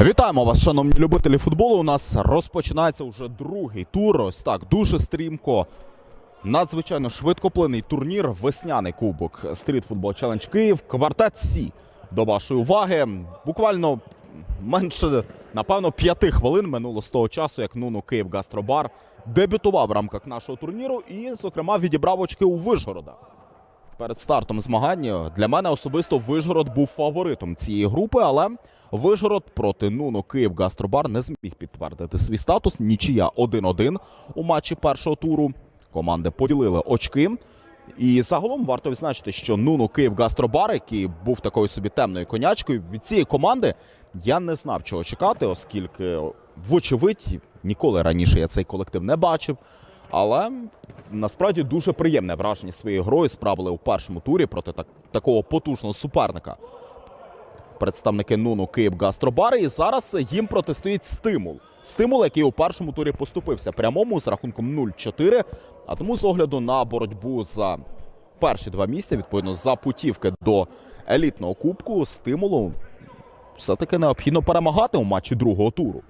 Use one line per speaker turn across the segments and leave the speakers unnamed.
Вітаємо вас, шановні любителі футболу. У нас розпочинається вже другий тур. Ось так, дуже стрімко. Надзвичайно швидкоплинний турнір. Весняний кубок Стріт Футбол Челендж Київ. Квартет Сі до вашої уваги. Буквально менше, напевно, п'яти хвилин минуло з того часу, як Нуну Київ Гастробар дебютував в рамках нашого турніру і, зокрема, відібрав очки у Вишгорода. Перед стартом змагання для мене особисто Вижгород був фаворитом цієї групи, але Вижгород проти Нуно Київ Гастробар не зміг підтвердити свій статус. Нічия 1-1 у матчі першого туру. Команди поділили очки. І загалом варто відзначити, що Нуно Київ Гастробар, який був такою собі темною конячкою, від цієї команди я не знав, чого чекати, оскільки, вочевидь, ніколи раніше я цей колектив не бачив. Але насправді дуже приємне враження своєю грою справили у першому турі проти так, такого потужного суперника. Представники Нуну Київ Гастробари. І зараз їм протистоїть стимул. Стимул, який у першому турі поступився прямому з рахунком 0-4. А тому з огляду на боротьбу за перші два місця, відповідно, за путівки до елітного кубку, стимулу все-таки необхідно перемагати у матчі другого туру.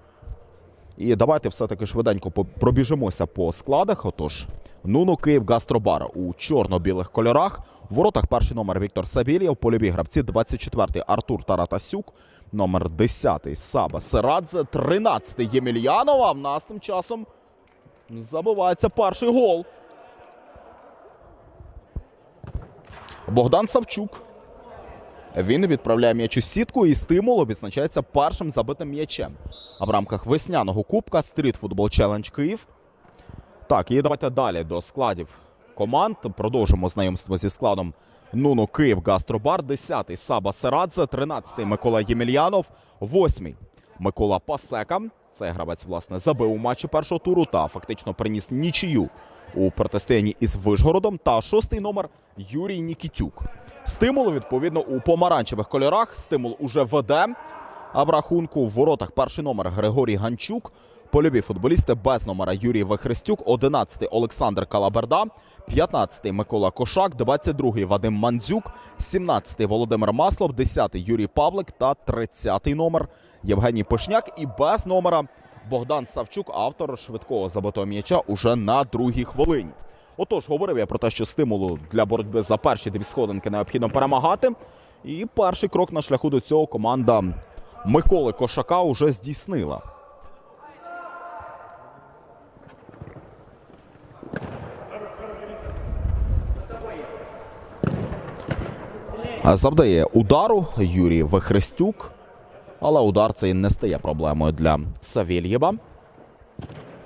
І давайте все-таки швиденько пробіжимося по складах. Отож, Нуно Київ Гастробара у чорно-білих кольорах. В воротах перший номер Віктор Савєлєв, польові гравці 24-й Артур Таратасюк, номер 10-й Саба Серадзе, 13-й Ємельянов, а в нас тим часом забивається перший гол. Богдан Савчук. Він відправляє м'яч у сітку і стимул відзначається першим забитим м'ячем. А в рамках весняного кубка Стріт Футбол Челендж Київ. Так, і давайте далі до складів команд. Продовжимо знайомство зі складом Нуно Київ Гастробар. 10-й Саба Серадзе, 13-й Микола Ємельянов, 8-й Микола Пасека. Цей гравець, власне, забив у матчі першого туру та фактично приніс нічию у протистоянні із Вишгородом. Та шостий номер Юрій Нікітюк. Стимул, відповідно, у помаранчевих кольорах. Стимул уже веде. А в рахунку в воротах перший номер Григорій Ганчук. Польові футболісти без номера Юрій Вихрестюк, 11-й Олександр Калаберда, 15-й Микола Кошак, 22-й Вадим Мандзюк, 17-й Володимир Маслов, 10-й Юрій Павлик та 30-й номер Євгеній Пишняк. І без номера Богдан Савчук, автор швидкого забитого м'яча уже на другій хвилині. Отож, говорив я про те, що стимулу для боротьби за перші дві сходинки необхідно перемагати. І перший крок на шляху до цього команда Миколи Кошака уже здійснила. Завдає удару Юрій Вихрестюк, але удар цей не стає проблемою для Савєльєва.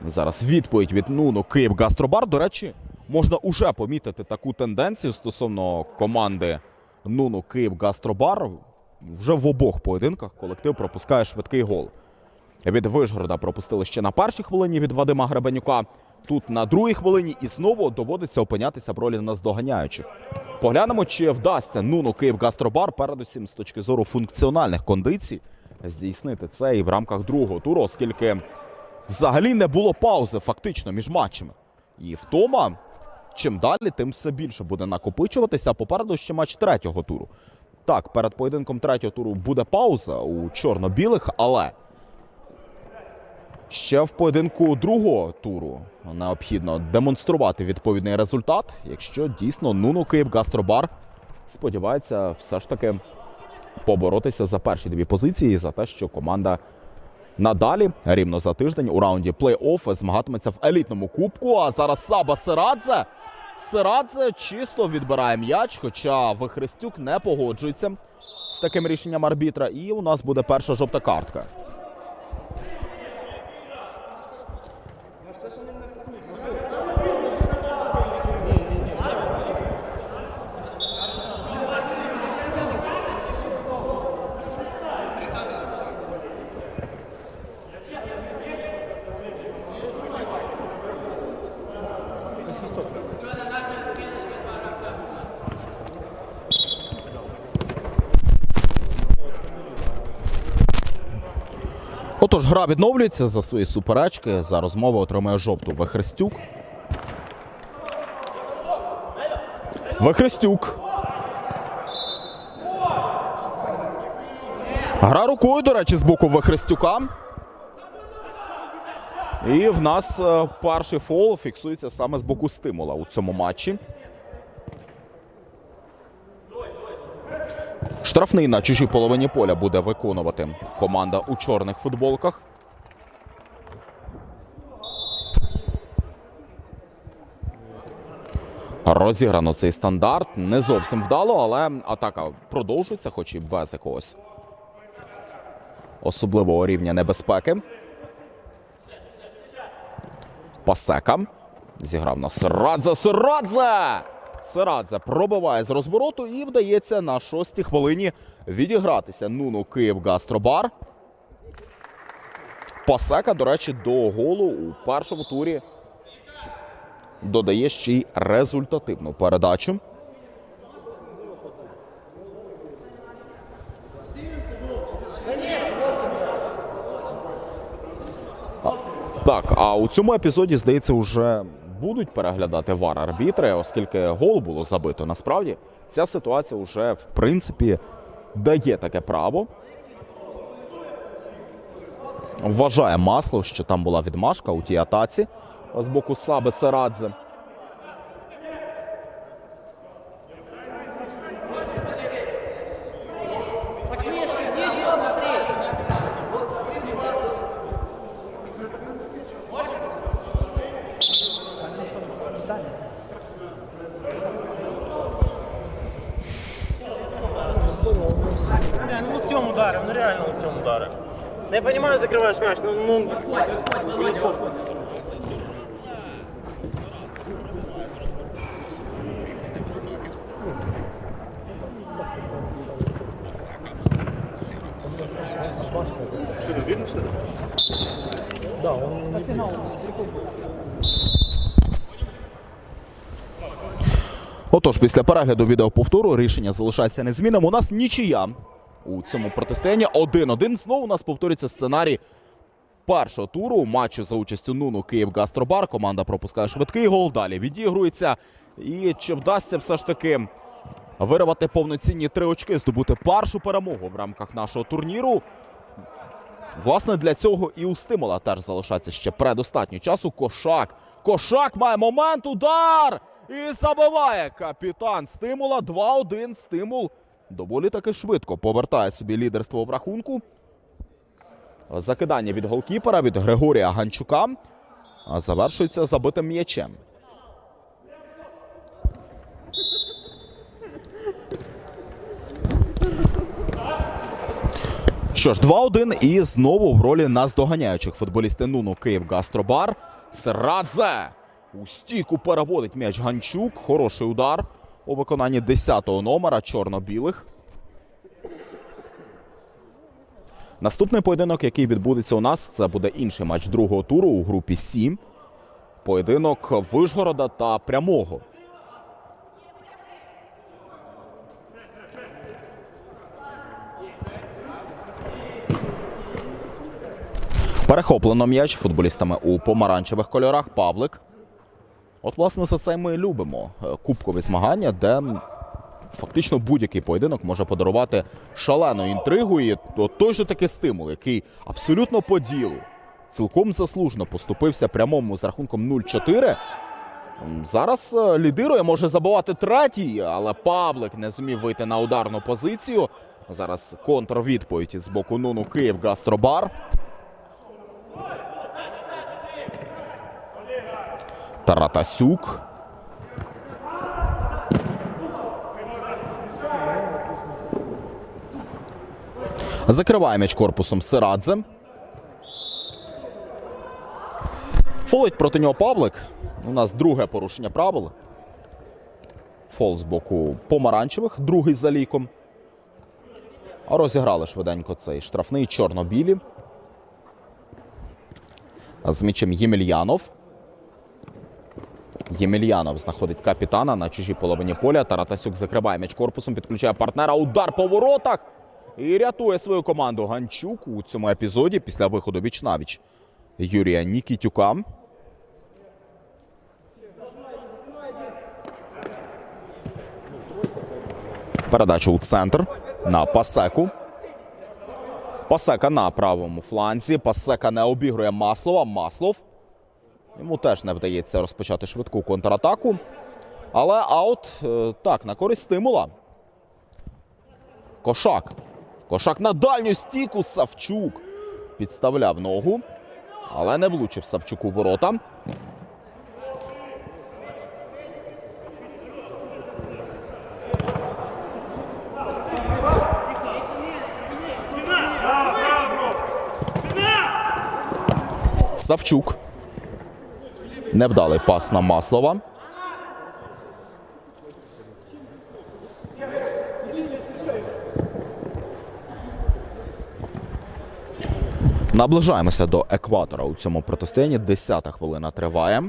Зараз відповідь від Нуну Київ Гастробар. До речі, можна уже помітити таку тенденцію стосовно команди Нуну Київ Гастробар. Вже в обох поєдинках колектив пропускає швидкий гол. Від Вишгорода пропустили ще на першій хвилині від Вадима Гребенюка. Тут на другій хвилині і знову доводиться опинятися в ролі наздоганяючих. Поглянемо, чи вдасться Нуну Київ Гастробар, передусім з точки зору функціональних кондицій, здійснити це і в рамках другого туру, оскільки взагалі не було паузи фактично між матчами. І втома, чим далі, тим все більше буде накопичуватися. Попереду ще матч третього туру. Так, перед поєдинком третього туру буде пауза у чорно-білих, але ще в поєдинку другого туру необхідно демонструвати відповідний результат, якщо дійсно Нуну Київ Гастробар сподівається все ж таки поборотися за перші дві позиції за те, що команда надалі рівно за тиждень у раунді плей-офф змагатиметься в елітному кубку. А зараз Саба Сирадзе. Сирадзе чисто відбирає м'яч, хоча Вихрестюк не погоджується з таким рішенням арбітра. І у нас буде перша жовта картка. Отож, гра відновлюється за свої суперечки. За розмову отримує жовту Вихрестюк. Вихрестюк. Гра рукою, до речі, з боку Вихрестюка. І в нас е, перший фол фіксується саме з боку стимула у цьому матчі. Штрафний на чужій половині поля буде виконувати команда у чорних футболках. Розіграно цей стандарт. Не зовсім вдало, але атака продовжується, хоч і без якогось особливого рівня небезпеки. Пасека. Зіграв на Сирадзе. Сирадзе! Сирадзе пробиває з розвороту і вдається на шостій хвилині відігратися. Нуну Київ Гастробар. Пасека, до речі, до голу у першому турі додає ще й результативну передачу. Так, а у цьому епізоді, здається, вже будуть переглядати вар арбітри, оскільки гол було забито. Насправді ця ситуація вже в принципі дає таке право. Вважає масло, що там була відмашка у тій атаці з боку Саби Сарадзе.
Бля, ну локтем ударил, ну реально локтем ударил. Да я закрываешь мяч, но ну...
Отож, після перегляду відеоповтору рішення залишається незмінним. У нас нічия у цьому протистоянні 1-1. Знову у нас повторюється сценарій першого туру матчу за участю Нуну Київ Гастробар. Команда пропускає швидкий гол. Далі відігрується. І чи вдасться все ж таки вирвати повноцінні три очки, здобути першу перемогу в рамках нашого турніру. Власне, для цього і у стимула теж залишається ще предостатньо часу. Кошак. Кошак має момент. Удар! І забиває капітан стимула. 2-1. Стимул доволі таки швидко повертає собі лідерство в рахунку. Закидання від голкіпера від Григорія Ганчука. Завершується забитим м'ячем. Що ж, 2-1 і знову в ролі наздоганяючих футболісти Нуну Київ Гастробар. Срадзе у стійку переводить м'яч Ганчук. Хороший удар у виконанні 10-го номера чорно-білих. Наступний поєдинок, який відбудеться у нас, це буде інший матч другого туру у групі 7. Поєдинок Вишгорода та Прямого. Перехоплено м'яч футболістами у помаранчевих кольорах. Павлик. От, власне, за це ми любимо. Е, Кубкові змагання, де фактично будь-який поєдинок може подарувати шалену інтригу і той же таки стимул, який абсолютно по ділу цілком заслужено поступився прямому з рахунком 0-4. Зараз е, лідирує, може забивати третій, але Павлик не зумів вийти на ударну позицію. Зараз контрвідповідь з боку Нуну Київ Гастробар. Таратасюк. Закриває м'яч корпусом Сирадзе. Фолить проти нього Павлик. У нас друге порушення правил. Фол з боку помаранчевих, другий за ліком. А розіграли швиденько цей штрафний чорно-білі. З м'ячем Ємельянов. Ємельянов знаходить капітана на чужій половині поля. Таратасюк закриває м'яч корпусом, підключає партнера. Удар по воротах. І рятує свою команду Ганчук у цьому епізоді після виходу віч навіч Юрія Нікітюка. Передача у центр на пасеку. Пасека на правому фланзі. Пасека не обігрує Маслова. Маслов. Йому теж не вдається розпочати швидку контратаку. Але аут е, так, на користь стимула. Кошак. Кошак на дальню стійку. Савчук підставляв ногу, але не влучив Савчуку ворота. Савчук. Невдалий пас на Маслова. Наближаємося до екватора у цьому протистоянні. Десята хвилина триває.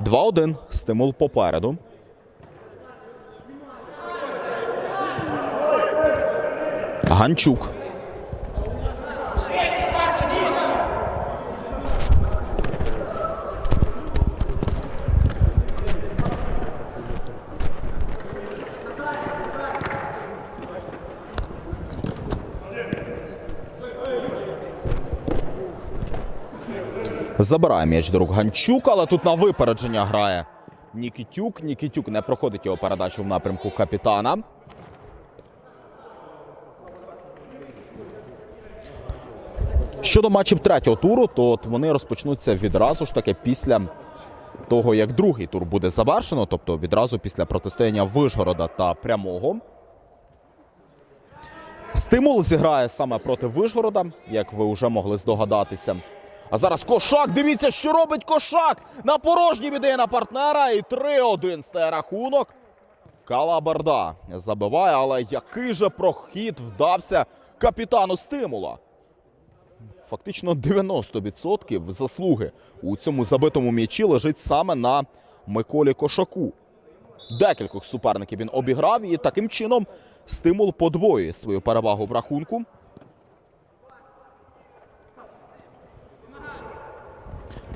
2-1. Стимул попереду. Ганчук. Забирає м'яч до рук Ганчук, але тут на випередження грає Нікітюк. Нікітюк не проходить його передачу в напрямку капітана. Щодо матчів третього туру, то вони розпочнуться відразу ж таки після того, як другий тур буде завершено, тобто відразу після протистояння Вишгорода та прямого. Стимул зіграє саме проти Вишгорода, як ви вже могли здогадатися. А зараз Кошак. Дивіться, що робить Кошак. На порожній віддає на партнера. І 3-1 стає рахунок. Калабарда забиває, але який же прохід вдався капітану стимула. Фактично 90% заслуги у цьому забитому м'ячі лежить саме на Миколі Кошаку. Декількох суперників він обіграв і таким чином стимул подвоює свою перевагу в рахунку.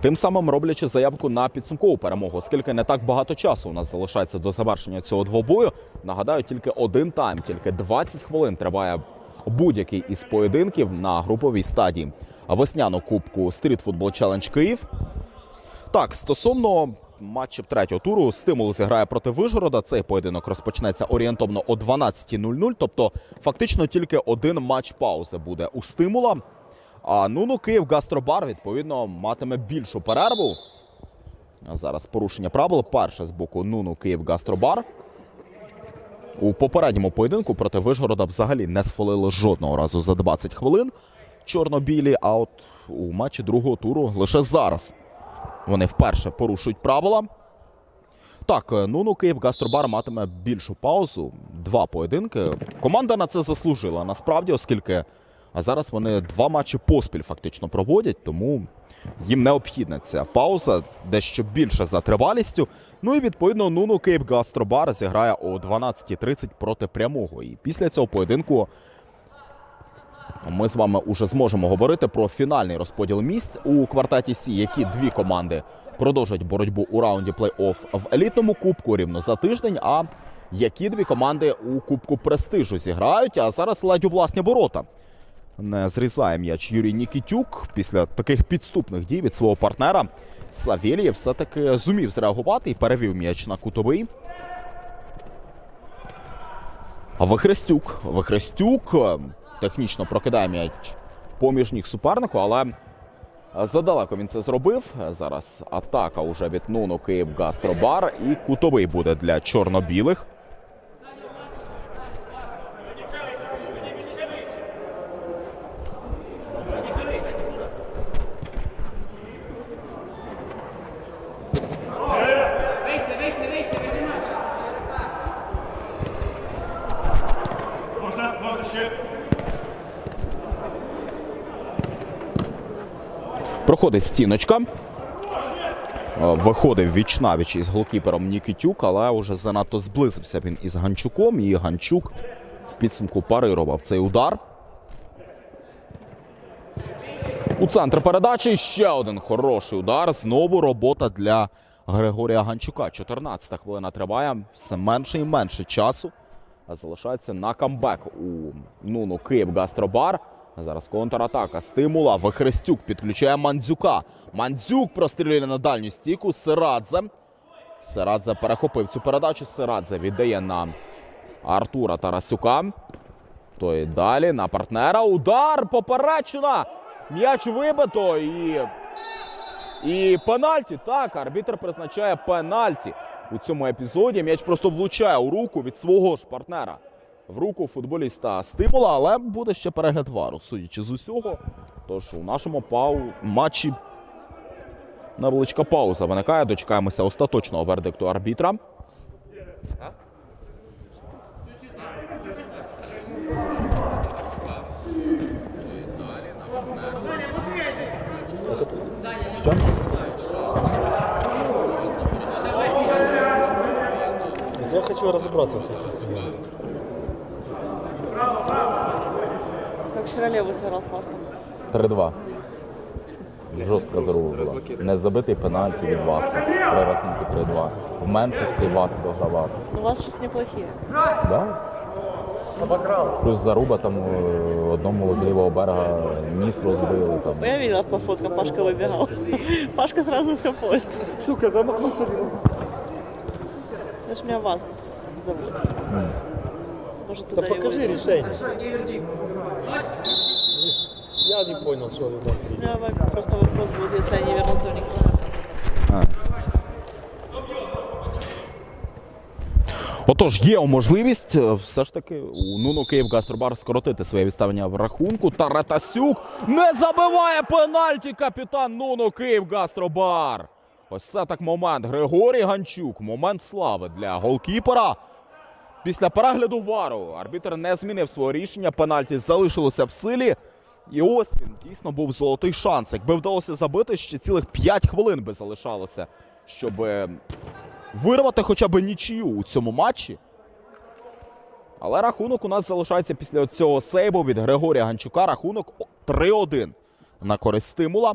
Тим самим роблячи заявку на підсумкову перемогу, оскільки не так багато часу у нас залишається до завершення цього двобою. Нагадаю, тільки один тайм, тільки 20 хвилин триває будь-який із поєдинків на груповій стадії весняну кубку Street Football Challenge Київ. Так, стосовно матчів третього туру, стимул зіграє проти Вишгорода. Цей поєдинок розпочнеться орієнтовно о 12.00. Тобто, фактично тільки один матч паузи буде у стимула. А Нуну Київ Гастробар відповідно матиме більшу перерву. Зараз порушення правил. Перше з боку Нуну Київ Гастробар. У попередньому поєдинку проти Вишгорода взагалі не сфолили жодного разу за 20 хвилин чорно-білі. А от у матчі другого туру лише зараз вони вперше порушують правила. Так, Нуну Київ Гастробар матиме більшу паузу. Два поєдинки. Команда на це заслужила насправді, оскільки а зараз вони два матчі поспіль фактично проводять, тому їм необхідна ця пауза дещо більше за тривалістю. Ну і відповідно Нуну Київ Гастробар зіграє о 12.30 проти прямого. І після цього поєдинку ми з вами уже зможемо говорити про фінальний розподіл місць у квартеті Сі, які дві команди продовжать боротьбу у раунді плей-офф в елітному кубку рівно за тиждень. А які дві команди у кубку престижу зіграють? А зараз ледь у власні ворота. Не зрізає м'яч Юрій Нікітюк після таких підступних дій від свого партнера. Савєлєв все-таки зумів зреагувати і перевів м'яч на кутовий. Вихрестюк. Вихрестюк е, технічно прокидає м'яч поміж ніг супернику, але задалеко він це зробив. Зараз атака уже від Нуну Київ Гастробар і кутовий буде для чорно-білих. Проходить стіночка. Е, Виходив віч навіч із голкіпером Нікітюк, але вже занадто зблизився він із Ганчуком. І Ганчук в підсумку парирував цей удар. У центр передачі ще один хороший удар. Знову робота для Григорія Ганчука. 14 хвилина триває. Все менше і менше часу залишається на камбек у Нуну Київ Гастробар. Зараз контратака стимула. Вихрестюк підключає Мандзюка. Мандзюк прострілює на дальню стійку. Сирадзе. Сирадзе перехопив цю передачу. Сирадзе віддає на Артура Тарасюка. Той далі на партнера. Удар! Поперечина! М'яч вибито і. І пенальті. Так, арбітр призначає пенальті у цьому епізоді. М'яч просто влучає у руку від свого ж партнера. В руку футболіста стимула, але буде ще перегляд вару, судячи з усього. Тож у нашому пау матчі невеличка пауза виникає. Дочекаємося остаточного вердикту арбітра.
Я хочу разобраться в таких семьях.
Как вчера левый сыграл с Вастом.
3-2. Жорстка заруба була. Не забитий пенальті від Васта. При рахунку 3-2. В меншості Васт догравав.
Ну, вас сейчас неплохие.
Да? Плюс заруба там е, одному з лівого берега ніс розбили. Там.
Ну, я видела по фоткам, Пашка выбегал. Пашка сразу все постит.
Сука, замахнулся.
Это ж меня Васт зовут. Может,
Да
туда
покажи
его...
решение. Я не понял, что они там.
У меня просто вопрос будет, если они вернутся в них.
Отож, є можливість е, все ж таки у Нуну Київ Гастробар скоротити своє відставлення в рахунку. Таратасюк не забиває пенальті капітан Нуну Київ Гастробар. Ось це так момент. Григорій Ганчук. Момент слави для голкіпера. Після перегляду вару арбітр не змінив свого рішення. Пенальті залишилося в силі. І ось він дійсно був золотий шанс. Якби вдалося забити, ще цілих 5 хвилин би залишалося, щоб е, вирвати хоча б нічию у цьому матчі. Але рахунок у нас залишається після цього сейбу від Григорія Ганчука. Рахунок 3-1 на користь стимула.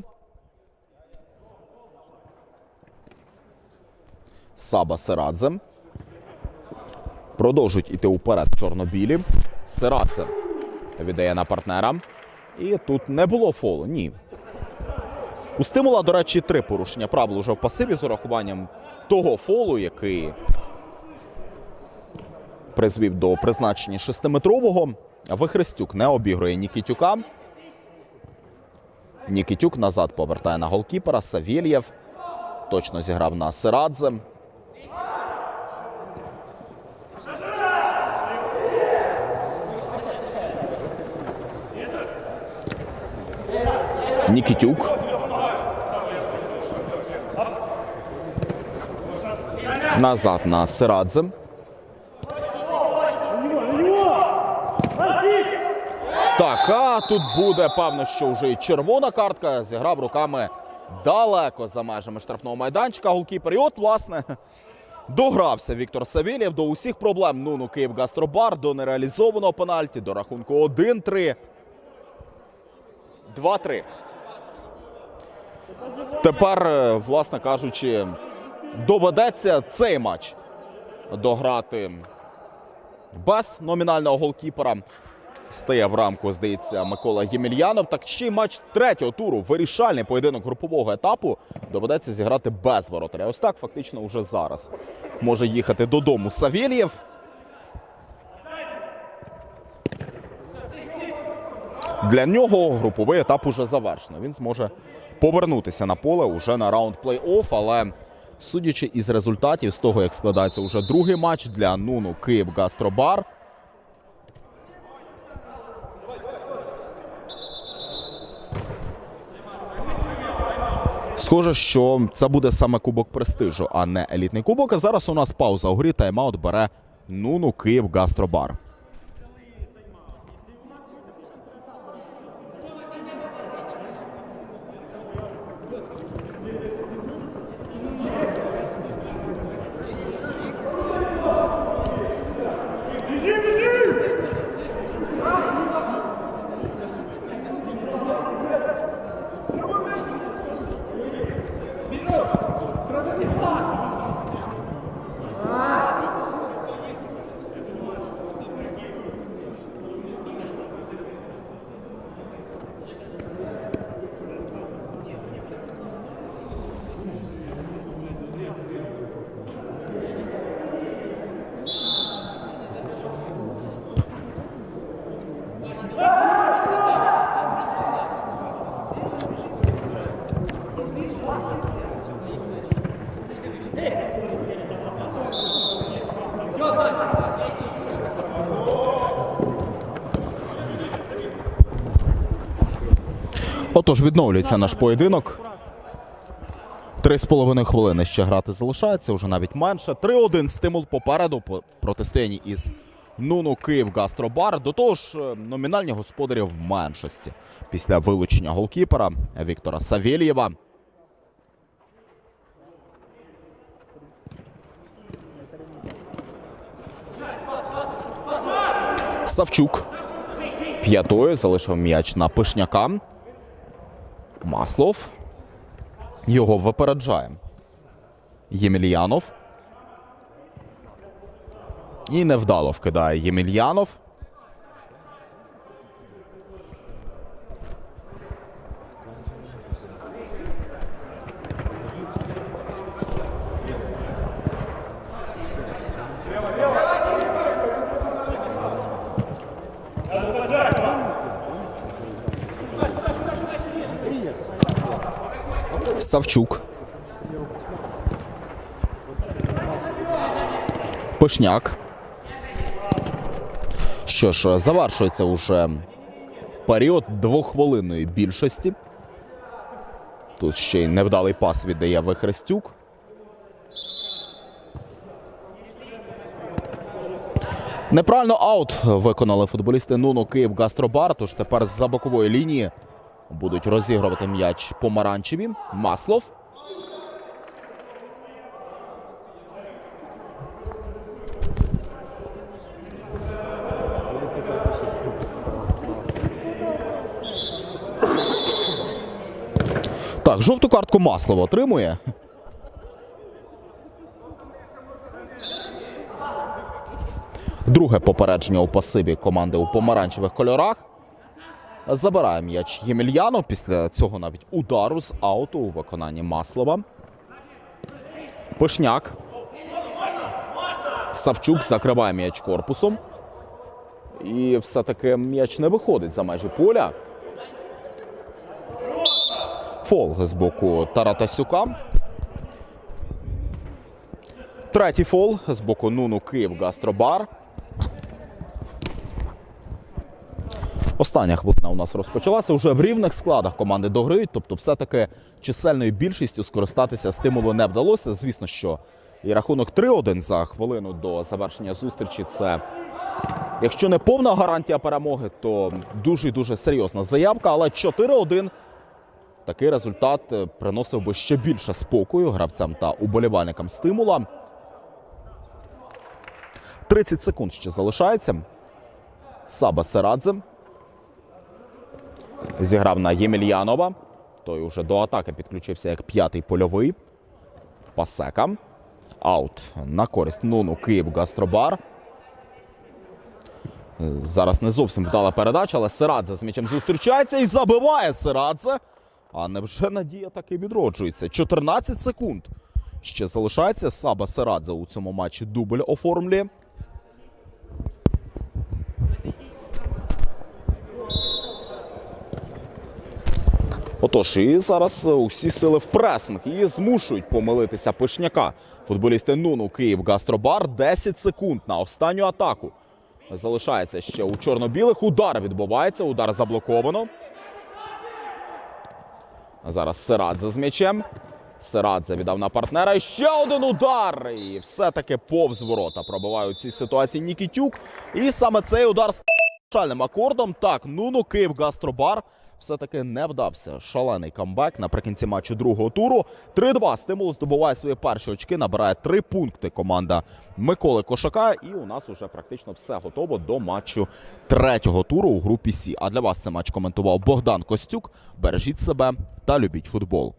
Саба Серадзе. Продовжують іти уперед чорно-білі. Серадзе віддає на партнера. І тут не було фолу. Ні. У стимула, до речі, три порушення правил уже в пасиві з урахуванням того фолу, який призвів до призначення шестиметрового. Вихрестюк не обігрує Нікітюка. Нікітюк назад повертає на голкіпера. Савєлєв точно зіграв на Сирадзе. Нікітюк. Назад на Сирадзе. Так, а тут буде певно, що вже і червона картка. Зіграв руками далеко за межами штрафного майданчика. Голкіпер. І от, власне, догрався Віктор Савєлєв до усіх проблем. Нуну Київ Гастробар, до нереалізованого пенальті, до рахунку 1-3. 2-3. Тепер, е, власне кажучи, доведеться цей матч дограти без номінального голкіпера. Стає в рамку, здається, Микола Ємельянов. Так ще й матч третього туру, вирішальний поєдинок групового етапу, доведеться зіграти без воротаря. Ось так фактично вже зараз може їхати додому Савєлєв. Для нього груповий етап уже завершено. Він зможе повернутися на поле уже на раунд плей-офф, але судячи із результатів, з того, як складається уже другий матч для Нуну Київ Гастробар. Схоже, що це буде саме кубок престижу, а не елітний кубок. А зараз у нас пауза у грі. Тайм-аут бере Нуну Київ Гастробар. Отож, відновлюється наш поєдинок. Три з половиною хвилини ще грати залишається, вже навіть менше. 3-1 стимул попереду по протистоянні із Нуну Київ Гастробар. До того ж, е, номінальні господарі в меншості після вилучення голкіпера Віктора Савєлєва. Савчук п'ятою залишив м'яч на пишняка. Маслов. Його випереджає. Ємельянов. І невдало вкидає Ємельянов. Савчук. Пишняк. Що ж, завершується уже період двоххвилинної більшості. Тут ще й невдалий пас віддає Вихрестюк. Неправильно аут виконали футболісти Нуно Київ Гастробар. Тож тепер з-за бокової лінії будуть розігрувати м'яч помаранчеві. Маслов. Так, жовту картку Маслов отримує. Друге попередження у пасиві команди у помаранчевих кольорах. Забирає м'яч Ємельянов. Після цього навіть удару з ауту у виконанні Маслова. Пишняк. Савчук закриває м'яч корпусом. І все-таки м'яч не виходить за межі поля. Фол з боку Таратасюка. Третій фол з боку Нуну Київ Гастробар. Остання хвилина у нас розпочалася. Уже в рівних складах команди дограють, тобто, все-таки чисельною більшістю скористатися стимулу не вдалося. Звісно, що і рахунок 3-1 за хвилину до завершення зустрічі це, якщо не повна гарантія перемоги, то дуже дуже серйозна заявка. Але 4-1 такий результат е, приносив би ще більше спокою гравцям та уболівальникам стимула. 30 секунд ще залишається. Саба Серадзе зіграв на Ємельянова. Той уже до атаки підключився як п'ятий польовий. Пасека. Аут на користь Нуну Київ Гастробар. Зараз не зовсім вдала передача, але Сирадзе з м'ячем зустрічається і забиває Сирадзе. А невже надія таки відроджується? 14 секунд. Ще залишається Саба Сирадзе у цьому матчі дубль оформлює. Отож, і зараз е, усі сили в пресинг і змушують помилитися пишняка. Футболісти Нуну Київ Гастробар 10 секунд на останню атаку. Залишається ще у чорно-білих. Удар відбувається. Удар заблоковано. Зараз Сирадзе з м'ячем. Сирадзе віддав на партнера. Ще один удар. І все-таки повз ворота пробиває у цій ситуації Нікітюк. І саме цей удар з акордом. Так, Нуну Київ Гастробар все-таки не вдався. Шалений камбек наприкінці матчу другого туру. 3-2. Стимул здобуває свої перші очки, набирає три пункти команда Миколи Кошака. І у нас уже практично все готово до матчу третього туру у групі Сі. А для вас цей матч коментував Богдан Костюк. Бережіть себе та любіть футбол.